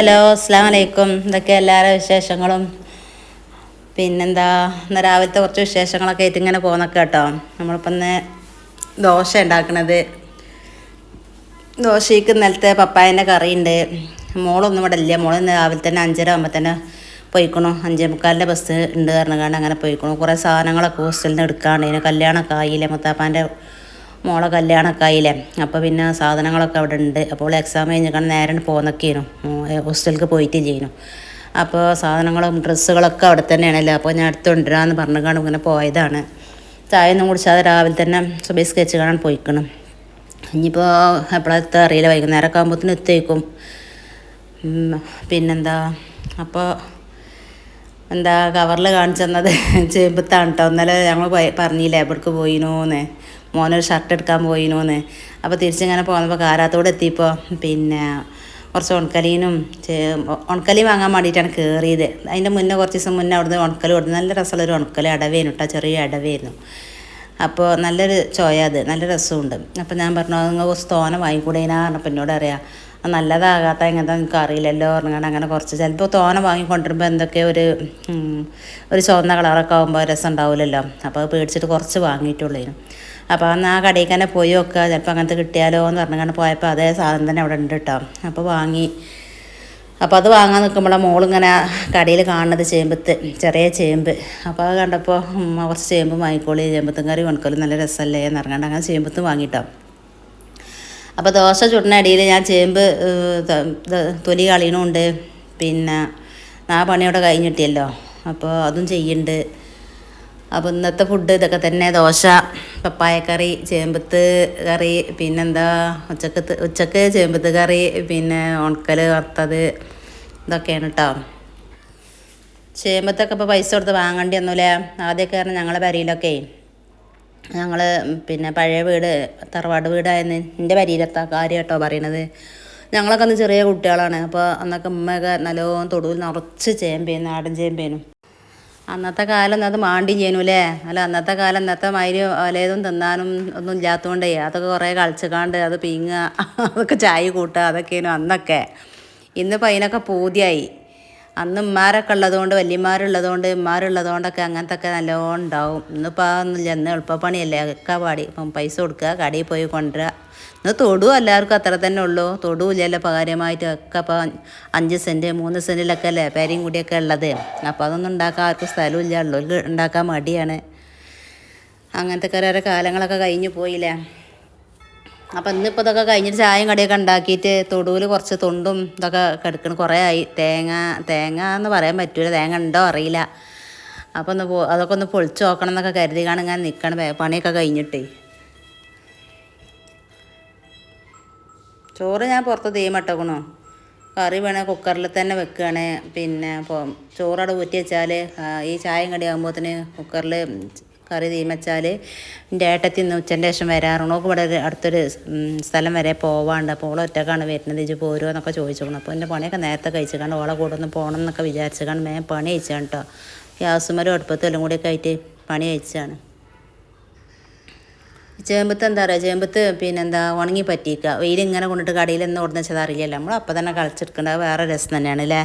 Hello അസ്സാം വലൈക്കും ഇതൊക്കെ എല്ലാവരുടെ വിശേഷങ്ങളും? പിന്നെന്താ ഇന്ന് രാവിലത്തെ കുറച്ച് വിശേഷങ്ങളൊക്കെ ആയിട്ട് ഇങ്ങനെ പോകുന്നൊക്കെ കേട്ടോ. നമ്മളിപ്പം ഇന്ന് ദോശ ഉണ്ടാക്കണത്. ദോശയ്ക്ക് ഇന്നലത്തെ പപ്പായന്റെ കറിയുണ്ട്. മോളൊന്നും ഇവിടെ ഇല്ല. മോൾ ഇന്ന് രാവിലെ തന്നെ അഞ്ചര ആകുമ്പോൾ തന്നെ പോയിക്കണു. അഞ്ചേ മുക്കാലിന്റെ ബസ് ഉണ്ട് കാരണം അങ്ങനെ പോയിക്കണു. കുറേ സാധനങ്ങളൊക്കെ ഹോസ്റ്റലിൽ നിന്ന് എടുക്കാണ്ട്. കല്യാണമൊക്കെ ആയില്ലേ മുത്താപ്പാന്റെ മോളെ കല്യാണമൊക്കെ ആയില്ലേ? അപ്പോൾ പിന്നെ സാധനങ്ങളൊക്കെ അവിടെ ഉണ്ട്. അപ്പോൾ എക്സാം കഴിഞ്ഞിട്ട് നേരെ പോന്നൊക്കെയായിരുന്നു ഹോസ്റ്റലിലേക്ക് പോയിട്ട് ചെയ്യുന്നു അപ്പോൾ സാധനങ്ങളും ഡ്രസ്സുകളൊക്കെ അവിടെ തന്നെയാണല്ലോ? അപ്പോൾ ഞാൻ അടുത്ത് കൊണ്ടുവരാമെന്ന് പറഞ്ഞുകൊണ്ട് ഇങ്ങനെ പോയതാണ്. ചായ ഒന്നും കുടിച്ചാതെ രാവിലെ തന്നെ സുബൈ സ്കെച്ച് കാണാൻ പോയിക്കണം. ഇനിയിപ്പോൾ എപ്പോഴത്തെ അറിയില്ല. വൈകുന്നേരമൊക്കെ ആകുമ്പോഴത്തേനും എത്തേക്കും പിന്നെന്താ? അപ്പോൾ എന്താ കവറിൽ കാണിച്ചു തന്നത്? ചേമ്പത്താണ് കേട്ടോ ഇന്നലെ ഞങ്ങൾ പറഞ്ഞില്ലേ എവിടേക്ക് പോയിനോന്ന്? മോനൊരു ഷർട്ട് എടുക്കാൻ പോയിനോന്ന്. അപ്പോൾ തിരിച്ചിങ്ങനെ പോന്നപ്പോൾ കാരാത്തോട് എത്തിയപ്പോൾ പിന്നെ കുറച്ച് ഉണക്കലീനും ഉണക്കലി വാങ്ങാൻ വേണ്ടിയിട്ടാണ് കയറിയത് അതിന്റെ മുന്നേ കുറച്ച് ദിവസം മുന്നേ അവിടുന്ന് ഉണക്കൽ കൊടുത്തു നല്ല രസമുള്ളൊരു ഉണക്കൽ അടവേനു കേട്ടോ ചെറിയ അടവായിരുന്നു അപ്പോൾ നല്ലൊരു ചോയ അത് നല്ല രസമുണ്ട്. അപ്പോൾ ഞാൻ പറഞ്ഞു നിങ്ങൾ കുറച്ച് തോന വാങ്ങിക്കൂടേനാ? പറഞ്ഞപ്പോൾ എന്നോട് അറിയാം നല്ലതാകാത്ത എങ്ങനത്തെ നിങ്ങൾക്ക് അറിയില്ലല്ലോ? പറഞ്ഞാൽ അങ്ങനെ കുറച്ച് ചിലപ്പോൾ തോന വാങ്ങിക്കൊണ്ടിരുമ്പോൾ എന്തൊക്കെ ഒരു ഒരു ചുവന്ന കളറൊക്കെ ആകുമ്പോൾ രസം ഉണ്ടാവില്ലല്ലോ അപ്പോൾ അത് പേടിച്ചിട്ട് കുറച്ച് വാങ്ങിയിട്ടുള്ളൂ അപ്പോൾ അന്ന് ആ കടയിൽ തന്നെ പോയി നോക്കുക. ചിലപ്പോൾ അങ്ങനത്തെ കിട്ടിയാലോ എന്ന് പറഞ്ഞങ്ങനെ പോയപ്പോൾ അതേ സാധനം തന്നെ അവിടെ ഉണ്ട് കേട്ടോ അപ്പോൾ വാങ്ങി. അപ്പോൾ അത് വാങ്ങാൻ നിൽക്കുമ്പോൾ മോളിങ്ങനെ കടയിൽ കാണുന്നത് ചേമ്പത്ത് ചെറിയ ചേമ്പ്. അപ്പോൾ അത് കണ്ടപ്പോൾ കുറച്ച് ചേമ്പ് വാങ്ങിക്കോളി ചേമ്പത്തും കറി ഉണക്കലും നല്ല രസമല്ലേ എന്ന് പറഞ്ഞാണ്ട് അങ്ങനെ ചേമ്പത്തും വാങ്ങിട്ടോ അപ്പോൾ ദോശ ചുടുന്ന അടിയിൽ ഞാൻ ചേമ്പ് തൊലി കളിയണമുണ്ട് പിന്നെ ആ പണിയോടെ കഴിഞ്ഞിട്ടിയല്ലോ. അപ്പോൾ അതും ചെയ്യുന്നുണ്ട്. അപ്പോൾ ഇന്നത്തെ ഫുഡ് ഇതൊക്കെ തന്നെ ദോശ പപ്പായക്കറി ചേമ്പത്ത് കറി പിന്നെന്താ ഉച്ചയ്ക്ക് ഉച്ചയ്ക്ക് ചേമ്പത്ത് കറി പിന്നെ ഉണക്കൽ വറുത്തത് ഇതൊക്കെയാണ് കേട്ടോ ചേമ്പത്തൊക്കെ ഇപ്പോൾ പൈസ കൊടുത്ത് വാങ്ങേണ്ടി ഒന്നുമില്ല ആദ്യമൊക്കെ പറഞ്ഞാൽ ഞങ്ങളെ പരിയിലൊക്കെ ഞങ്ങൾ പിന്നെ പഴയ വീട് തറവാട് വീടായിരുന്നു. എന്റെ പരിയിലെത്താ കാര്യം കേട്ടോ പറയണത്. ഞങ്ങളൊക്കെ അന്ന് ചെറിയ കുട്ടികളാണ്. അപ്പോൾ അന്നൊക്കെ ഉമ്മയൊക്കെ നല്ലോണം തൊടുവിൽ നിറച്ച് ചേമ്പേനും നാടൻ ചേമ്പേനും. അന്നത്തെ കാലം അത് മാണ്ടി ചെയ്യുന്നുല്ലേ അല്ല അന്നത്തെ കാലം ഇന്നത്തെ മാതിരി വലയതും തിന്നാനും ഒന്നും ഇല്ലാത്തതുകൊണ്ടേ അതൊക്കെ കുറേ കളിച്ചുകാണ്ട് അത് പീങ്ങുക അതൊക്കെ ചായ കൂട്ടുക അതൊക്കെയാണ് അന്നൊക്കെ. ഇന്നിപ്പോൾ അതിനൊക്കെ പൂതിയായി. അന്ന് ഉമ്മാരൊക്കെ ഉള്ളതുകൊണ്ട് വല്യമാരുള്ളതുകൊണ്ട് ഉമ്മാരുള്ളതുകൊണ്ടൊക്കെ അങ്ങനത്തെ ഒക്കെ നല്ലോണം ഉണ്ടാവും ഇന്നിപ്പോൾ അതൊന്നുമില്ല ഇന്ന് എളുപ്പപ്പണിയല്ലേ ഒക്കെ പാടി. ഇപ്പം പൈസ കൊടുക്കുക കടയിൽ പോയി കൊണ്ടുവരിക ഇന്ന് തൊടും എല്ലാവർക്കും അത്ര തന്നെ ഉള്ളൂ. തൊടുവില്ലല്ലോ ഇപ്പോൾ അപ്പോൾ അഞ്ച് സെന്റ് മൂന്ന് സെന്റിലൊക്കെ അല്ലേ പേരയും കൂടിയൊക്കെ ഉള്ളത്. അപ്പോൾ അതൊന്നും ഉണ്ടാക്കാൻ ആർക്കും സ്ഥലമില്ല ഉള്ളവർക്ക് ഉണ്ടാക്കാൻ മടിയാണ്. അങ്ങനത്തെ കുറേ കാലങ്ങളൊക്കെ കഴിഞ്ഞു പോയില്ലേ. അപ്പം ഇന്നിപ്പോൾ ഇതൊക്കെ കഴിഞ്ഞിട്ട് ചായയും കടിയൊക്കെ ഉണ്ടാക്കിയിട്ട് തൊടുവിൽ കുറച്ച് തൊണ്ടും ഇതൊക്കെ കിടക്കണം. കുറേ ആയി. തേങ്ങ തേങ്ങ എന്ന് പറയാൻ പറ്റൂല. തേങ്ങ ഉണ്ടോ അറിയില്ല. അപ്പോൾ ഒന്ന് അതൊക്കെ ഒന്ന് പൊളിച്ച് നോക്കണം എന്നൊക്കെ കരുതി കാണും ഇങ്ങനെ നിൽക്കണം പണിയൊക്കെ കഴിഞ്ഞിട്ടേ. ചോറ് ഞാൻ പുറത്ത് തീമട്ടക്കണു കറി വേണേൽ കുക്കറിൽ തന്നെ വെക്കുകയാണ് പിന്നെ ചോറവിടെ ഊറ്റി വെച്ചാൽ ഈ ചായയും കടി ആകുമ്പോഴത്തേന് കുക്കറിൽ കറി തീമച്ചാൽ എന്റെ ഏട്ടത്തിൽ നിന്ന് ഉച്ചന്റെ ശേഷം വരാറുണ്ട്. ഇവിടെ അടുത്തൊരു സ്ഥലം വരെ പോവാണ്ട്. അപ്പോൾ ഓളെ ഒറ്റക്കാണ് വരുന്നത്. ഇജ് പോരുമോ എന്നൊക്കെ ചോദിച്ചോണം അപ്പോൾ എന്റെ പണിയൊക്കെ നേരത്തെ കഴിച്ചിക്കാണ്ട് ഓളെ കൂടെ ഒന്ന് പോകണം എന്നൊക്കെ വിചാരിച്ചിക്കാണ്ട് മേ പണി കഴിച്ചാണ് കേട്ടോ ഗ്യാസുമരം അടുപ്പത്തും എല്ലാം കൂടിയൊക്കെ ആയിട്ട് പണി കഴിച്ചാണ്. ചേമ്പത്ത് എന്താ പറയുക ചേമ്പത്ത് പിന്നെന്താ ഉണങ്ങി പറ്റിക്കുക വെയിലിങ്ങനെ കൊണ്ടിട്ട് കടയിൽ നിന്ന് കൊടുന്ന് വെച്ചത് അറിയില്ലല്ലോ. നമ്മൾ അപ്പം തന്നെ കളിച്ചെടുക്കേണ്ടത് വേറെ രസം തന്നെയാണ് അല്ലേ?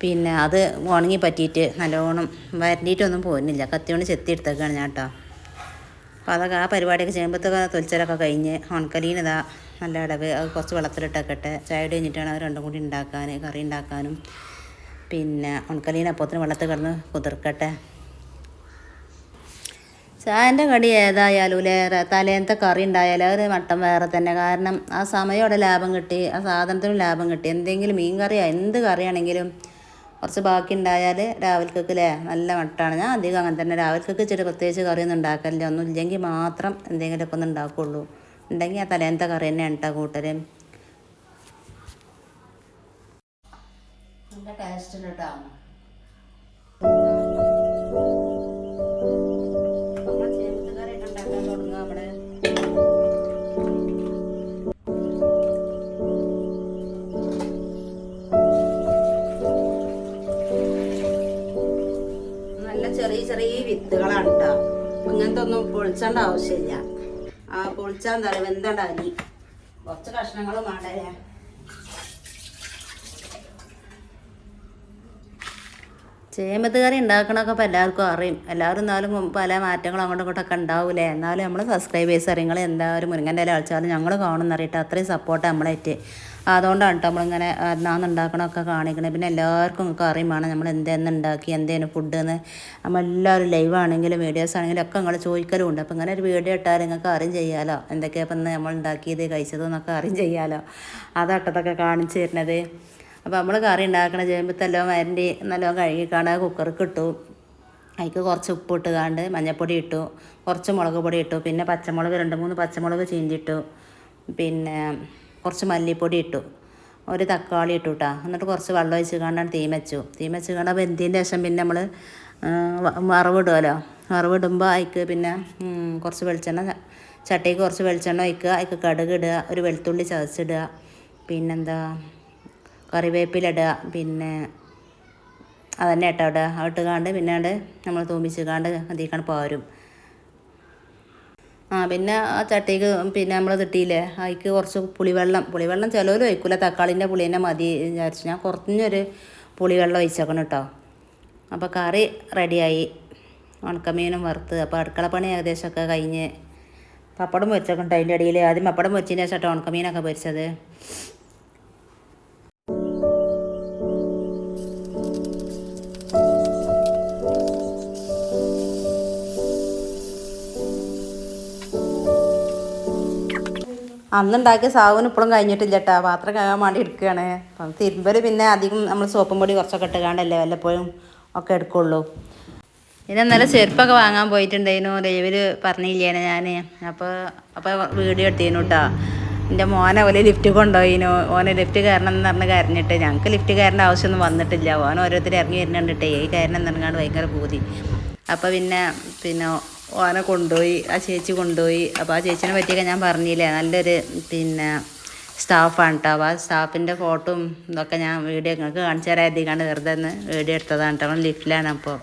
പിന്നെ അത് ഉണങ്ങി പറ്റിയിട്ട് നല്ലോണം വരണ്ടിയിട്ടൊന്നും പോകുന്നില്ല കത്തിയോണ്ട് ചെത്തി എടുത്തേക്കാണ് ഞാൻ കേട്ടോ. അപ്പോൾ അതൊക്കെ ആ പരിപാടിയൊക്കെ ചേമ്പത്തൊക്കെ തൊലിച്ചലൊക്കെ കഴിഞ്ഞ് ഉണക്കലീനിതാ നല്ല ഇടവ് അത് കുറച്ച് വെള്ളത്തിലിട്ടേക്കട്ടെ ചായ കഴിഞ്ഞിട്ടാണ് അത് രണ്ടും കൂടി ഉണ്ടാക്കാൻ കറി ഉണ്ടാക്കാനും. പിന്നെ ഉണക്കലീൻ അപ്പത്തിന് വെള്ളത്തിൽ കിടന്ന് കുതിർക്കട്ടെ. ചായന്റെ കടി ഏതായാലും ലേറെ തലേന്നത്തെ കറി ഉണ്ടായാലും അതൊരു മട്ടം വേറെ തന്നെ. കാരണം ആ സമയോടെ ലാഭം കിട്ടി ആ സാധനത്തിനും ലാഭം കിട്ടി. എന്തെങ്കിലും മീൻ കറിയോ എന്ത് കറിയാണെങ്കിലും കുറച്ച് ബാക്കി ഉണ്ടായാൽ രാവിലേക്കൊക്കെ നല്ല മട്ടാണ്. ഞാൻ അധികം അങ്ങനെ തന്നെ. രാവിലേക്കൊക്കെ ഇച്ചിരി പ്രത്യേകിച്ച് കറിയൊന്നും ഉണ്ടാക്കലില്ല. ഒന്നും ഇല്ലെങ്കിൽ മാത്രം എന്തെങ്കിലുമൊക്കെ ഒന്ന് ഉണ്ടാക്കുള്ളൂ. ഉണ്ടെങ്കിൽ ആ തലേന്നത്തെ കറി തന്നെ ഉണ്ടാ കൂട്ടർ നല്ല ടേസ്റ്റ് ചെറിയ ചെറിയ വിത്തുകളാണ് കേട്ടോ ഇങ്ങനത്തെ ഒന്നും പൊളിച്ചേണ്ട ആവശ്യമില്ല. ആ പൊളിച്ചാൽ എന്താ പറയുക വെന്തണ്ട അരി. കുറച്ച് കഷ്ണങ്ങൾ വേണ്ടേ? ചേമത്ത് കറി ഉണ്ടാക്കണമൊക്കെ ഇപ്പോൾ എല്ലാവർക്കും അറിയും. എല്ലാവരും എന്നാലും പല മാറ്റങ്ങളും അങ്ങോട്ടും ഇങ്ങോട്ടൊക്കെ ഉണ്ടാവില്ലേ എന്നാലും നമ്മൾ സബ്സ്ക്രൈബേഴ്സ് അറിയങ്ങൾ എന്താ ഒരു മുരിങ്ങന്റെ ഇല കളിച്ചാലും ഞങ്ങൾ കാണുമെന്നറിയിട്ട് അത്രയും സപ്പോർട്ട് നമ്മളേറ്റ് അതുകൊണ്ടാണ് കേട്ടോ നമ്മളിങ്ങനെ എന്നാന്ന് ഉണ്ടാക്കണമൊക്കെ കാണിക്കണത് പിന്നെ എല്ലാവർക്കും അറിയുമ്പോൾ നമ്മൾ എന്തെന്ന് ഉണ്ടാക്കി എന്തേനും ഫുഡ് എന്ന് നമ്മളെല്ലാവരും ലൈവ് ആണെങ്കിലും വീഡിയോസ് ആണെങ്കിലും ഒക്കെ നിങ്ങൾ ചോദിക്കലും ഉണ്ട് അപ്പോൾ ഇങ്ങനെ ഒരു വീഡിയോ ഇട്ടാൽ നിങ്ങൾക്ക് അറിയും ചെയ്യാലോ. എന്തൊക്കെയാണ് ഇപ്പം നമ്മൾ ഉണ്ടാക്കിയത് കഴിച്ചതെന്നൊക്കെ അറിയും ചെയ്യാലോ. അതാട്ടതൊക്കെ കാണിച്ചു തരുന്നത്. അപ്പോൾ നമ്മൾ കറി ഉണ്ടാക്കണ ചെയ്യുമ്പോഴത്തെല്ലാം വരണ്ടി നല്ലോണം കഴുകിക്കാണ്ട് കുക്കർക്ക് ഇട്ടു. അതിക്ക് കുറച്ച് ഉപ്പ് ഇട്ട് കാണ്ട് മഞ്ഞൾപ്പൊടി ഇട്ടു. കുറച്ച് മുളക് പൊടി ഇട്ടു. പിന്നെ പച്ചമുളക് രണ്ട് മൂന്ന് പച്ചമുളക് ചീന്തിട്ടു പിന്നെ കുറച്ച് മല്ലിപ്പൊടി ഇട്ടു. ഒരു തക്കാളി ഇട്ടു കേട്ടോ എന്നിട്ട് കുറച്ച് വെള്ളം ഒഴിച്ച് കണ്ടാണ് തീ വെച്ചു. തീ വെച്ച് ശേഷം പിന്നെ നമ്മൾ വറവിടുമല്ലോ വറവിടുമ്പോൾ അതിക്ക് പിന്നെ കുറച്ച് വെളിച്ചെണ്ണ ചട്ടിക്ക് കുറച്ച് വെളിച്ചെണ്ണ ഒഴിക്കുക. അതിക്ക് കടുക് ഇടുക. ഒരു വെളുത്തുള്ളി ചതച്ചിടുക. പിന്നെന്താ കറിവേപ്പില ഇടുക. പിന്നെ അതന്നെ ഇട്ടോ ഇടുക. കാണ്ട് പിന്നാണ്ട് നമ്മൾ തൂമിച്ച് കാണ്ട് അതിക്കാണ്ട് പാരും ആ പിന്നെ ആ ചട്ടിക്ക് പിന്നെ നമ്മൾ കിട്ടിയില്ലേ അതിക്ക് കുറച്ച് പുളിവെള്ളം. പുളിവെള്ളം ചിലവർ ഒഴിക്കില്ല തക്കാളിന്റെ പുളി തന്നെ മതി വിചാരിച്ചു. ഞാൻ കുറഞ്ഞൊരു പുളിവെള്ളം ഒഴിച്ചേക്കണം കേട്ടോ അപ്പോൾ കറി റെഡിയായി. ഉണക്കമീനും വറുത്ത്. അപ്പോൾ അടുക്കള പണി ഏകദേശമൊക്കെ കഴിഞ്ഞ് പപ്പടം പൊരിച്ചേക്കണ്ട അതിന്റെ ഇടയിൽ ആദ്യം പപ്പടം പൊരിച്ചതിന് ശേഷം ഉണക്കമീനൊക്കെ പൊരിച്ചത്. അന്നുണ്ടാക്കിയ സാവൂന് ഇപ്പോഴും കഴിഞ്ഞിട്ടില്ല കേട്ടോ പാത്രം കഴുകാൻ വേണ്ടി എടുക്കുകയാണ് അപ്പം തിരുമ്പൽ പിന്നെ അധികം നമ്മൾ സോപ്പും പൊടി കുറച്ചൊക്കെ ഇട്ടുകാണ്ടല്ലേ വല്ലപ്പോഴും ഒക്കെ എടുക്കുള്ളൂ. ഇനി ഇന്നലെ ചെരുപ്പൊക്കെ വാങ്ങാൻ പോയിട്ടുണ്ടായിരുന്നു. ലൈവിൽ പറഞ്ഞില്ലേനെ ഞാൻ അപ്പോൾ അപ്പോൾ വീഡിയോ എടുത്തിരുന്നു കേട്ടോ എന്റെ മോനെ ഓലെ ലിഫ്റ്റ് കൊണ്ടുപോയിനു. ഓനെ ലിഫ്റ്റ് കയറണം എന്ന് പറഞ്ഞ് കരഞ്ഞിട്ട്. ഞങ്ങൾക്ക് ലിഫ്റ്റ് കയറേണ്ട ആവശ്യമൊന്നും വന്നിട്ടില്ല. ഓൻ ഓരോരുത്തർ ഇറങ്ങി വരുന്നുണ്ടിട്ടേ ഈ കയറണം എന്ന് പറഞ്ഞാണ്ട് ഭയങ്കര പൂതി. അപ്പോൾ പിന്നെ പിന്നെ ഓനെ കൊണ്ടുപോയി ആ ചേച്ചി കൊണ്ടുപോയി. അപ്പോൾ ആ ചേച്ചിനെ പറ്റിയൊക്കെ ഞാൻ പറഞ്ഞില്ലേ? നല്ലൊരു പിന്നെ സ്റ്റാഫാണ് കേട്ടോ അപ്പോൾ ആ സ്റ്റാഫിന്റെ ഫോട്ടോയും ഇതൊക്കെ ഞാൻ വീഡിയോ നിങ്ങൾക്ക് കാണിച്ചു തരാതിരിക്കാണ്ട് വെറുതെ ഒന്ന് വീഡിയോ എടുത്തതാണ് കേട്ടോ ലിഫ്റ്റിലാണ് അപ്പോൾ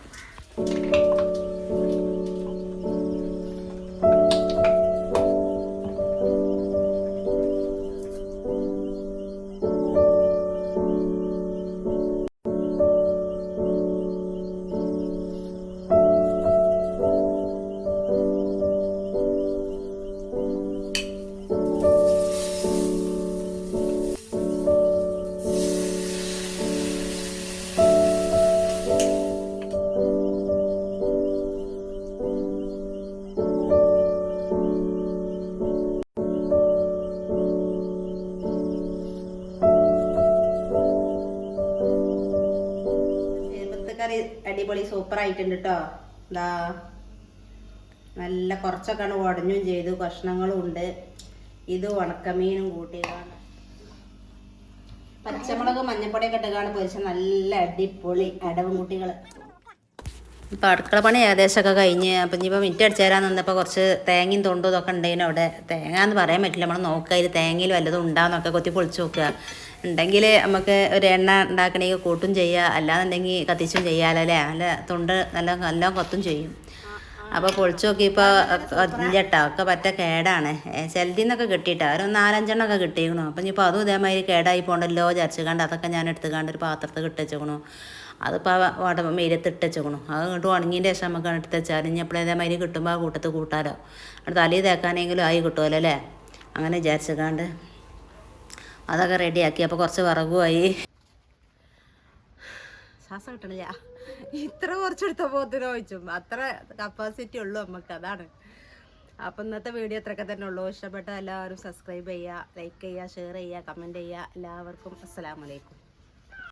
അടിപൊളി സൂപ്പർ ആയിട്ടുണ്ട് കേട്ടോ എന്താ നല്ല കുറച്ചൊക്കെയാണ് ഉടഞ്ഞും ചെയ്തു. കഷ്ണങ്ങളും ഉണ്ട്. ഇത് ഉണക്കമീനും കൂട്ടിയതാണ്. പച്ചമുളക് മഞ്ഞപ്പൊടിയൊക്കെ ഇട്ടുകാണ് പൊരിച്ച നല്ല അടിപൊളി അടവും കുട്ടികൾ ഇപ്പൊ അടുക്കള പണി ഏകദേശമൊക്കെ കഴിഞ്ഞ്. അപ്പം ഇനിയിപ്പോൾ മിറ്റ് അടിച്ചു തരാൻ നിന്നപ്പോൾ കുറച്ച് തേങ്ങയും തൊണ്ടും ഇതൊക്കെ ഉണ്ടെങ്കിലും അവിടെ. തേങ്ങ എന്ന് പറയാൻ പറ്റില്ല. നമ്മൾ നോക്കുക അതിൽ തേങ്ങയിൽ വല്ലതും ഉണ്ടാകുന്നൊക്കെ കൊത്തി പൊളിച്ച് നോക്കുക. ഉണ്ടെങ്കിൽ നമുക്ക് ഒരു എണ്ണ ഉണ്ടാക്കണമെങ്കിൽ കൂട്ടും ചെയ്യുക അല്ലാന്നുണ്ടെങ്കിൽ കത്തിച്ചും ചെയ്യാമല്ലോ നല്ല തൊണ്ട് നല്ല നല്ല കൊത്തും ചെയ്യും. അപ്പോൾ നോക്കി നോക്കിയപ്പോൾ ഇല്ലട്ടോ ഒക്കെ പറ്റ കേടാണ്. ചിലതിൽ നിന്നൊക്കെ കിട്ടിയിട്ടാ. ഒരു നാലഞ്ചെണ്ണമൊക്കെ കിട്ടിയിരുന്നു അപ്പം ഇനിയിപ്പോൾ അതും ഇതേമാതിരി കേടായി പോകണ്ടല്ലോ വിചാരിച്ചു കണ്ട് അതൊക്കെ ഞാൻ എടുത്തുകൊണ്ട് ഒരു പാത്രത്തിൽ ഇട്ടുവെച്ചേക്കണു അതിപ്പോൾ വട വെയിലത്ത് വെച്ചേക്കണു അത് ഇങ്ങോട്ട് ഉണങ്ങിയതിന്റെ ശേഷം നമുക്ക് എടുത്ത് വെച്ചാൽ ഇനി എപ്പോഴും ഇതേമാതിരി കിട്ടുമ്പോൾ ആ കൂട്ടത്ത് കൂട്ടാലോ. അവിടെ തലയിൽ തേക്കാനെങ്കിലും ആയി കിട്ടുമല്ലോ അല്ലേ? അങ്ങനെ വിചാരിച്ചേക്കാണ്ട് അതൊക്കെ റെഡിയാക്കി. അപ്പോൾ കുറച്ച് വിറകുമായി. ശ്വാസം കിട്ടണില്ല. ഇത്ര കുറച്ചെടുത്ത പോത്തിന് ചോദിച്ചു അത്ര കപ്പാസിറ്റി ഉള്ളൂ നമുക്ക് അതാണ്. അപ്പം ഇന്നത്തെ വീഡിയോ അത്രയൊക്കെ തന്നെ ഉള്ളൂ. ഇഷ്ടപ്പെട്ട എല്ലാവരും സബ്സ്ക്രൈബ് ചെയ്യുക ലൈക്ക് ചെയ്യുക ഷെയർ ചെയ്യുക കമന്റ് ചെയ്യുക. എല്ലാവർക്കും അസ്സലാമലൈക്കും